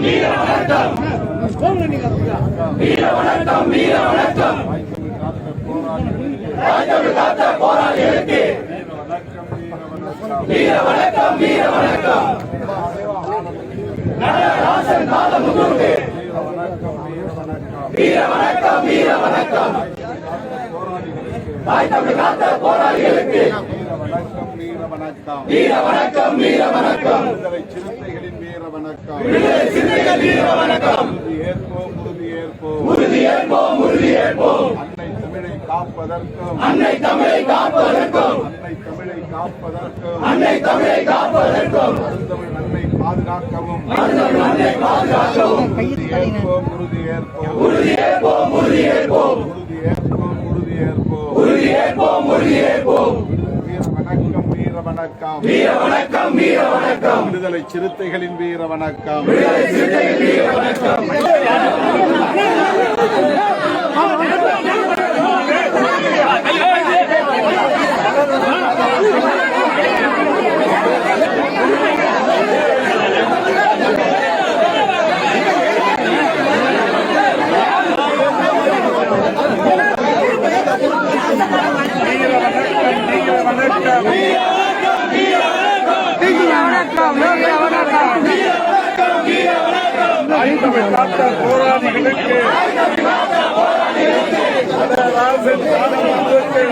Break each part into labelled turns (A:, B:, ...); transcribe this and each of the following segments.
A: வீர வணக்கம் வீர வணக்கம் நடராசன் நாதமுகூர்த்தி வீர வணக்கம் வீர வணக்கம் தாய் தமிழ் காத்த போராளிகளுக்கு
B: வணக்கம் வீர வணக்கம்
A: வீர வணக்கம் வீர வணக்கம்
B: விடுதலை சிறுத்தைகளின் வீர வணக்கம்
A: விடுதலை சிறுத்தைகள் வீர வணக்கம்
B: உறுதி ஏற்போம் உறுதி அன்னை தமிழை காப்பதற்கும்
A: அன்னை தமிழை காப்பதற்கும்
B: அன்னை தமிழை காப்பதற்கும்
A: அன்னை தமிழை காப்பதற்கும்
B: அருந்தமிழ் பாதுகாக்கவும்
A: அருந்தமிழ் மண்ணை பாதுகாக்கவும்
B: வணக்கம் வீர வணக்கம்
A: வீர வணக்கம் வீர வணக்கம்
B: விடுதலை சிறுத்தைகளின் வீர வணக்கம்
A: விடுதலை சிறுத்தைகளின் வீர வணக்கம்
B: போராளிகளுக்கு நடராசன் நாதமுகூர்த்தி.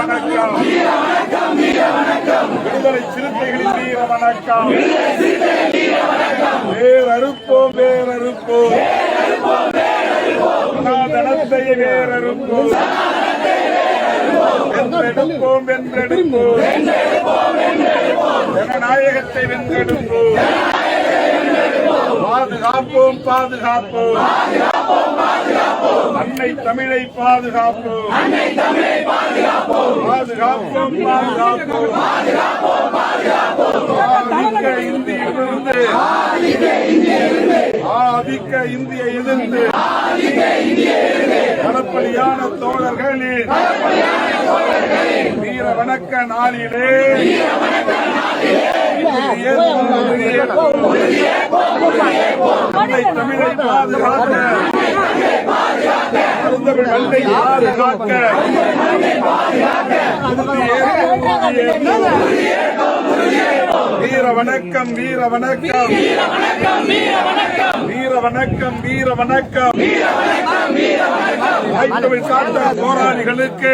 B: வணக்கம் விடுதலை சிறுத்தைகளின் வீர வணக்கம். வேறறுப்போம் வேறறுப்போம் சனாதனத்தை வேறறுப்போம் வென்றெடுப்போம் வென்றெடுப்போம். ஜனநாயகத்தை வென்றெடுப்போம். பாதுகாப்போம் பாதுகாப்போம். அன்னை தமிழை பாதுகாப்போம். பாதுகாப்போம் பாதுகாப்போம். ஆதிக்க இந்தியிலிருந்து ஆதிக்க இந்திய எதிர்த்து. களப்பலியான தோழர்களின் வீர வணக்க நாளிலே. தமிழை மண்ணை பாதுகாக்க வீர வணக்கம் வீர வணக்கம். வீர வணக்கம் வீர வணக்கம். தாய்த்தமிழ் சார்ந்த போராளிகளுக்கு.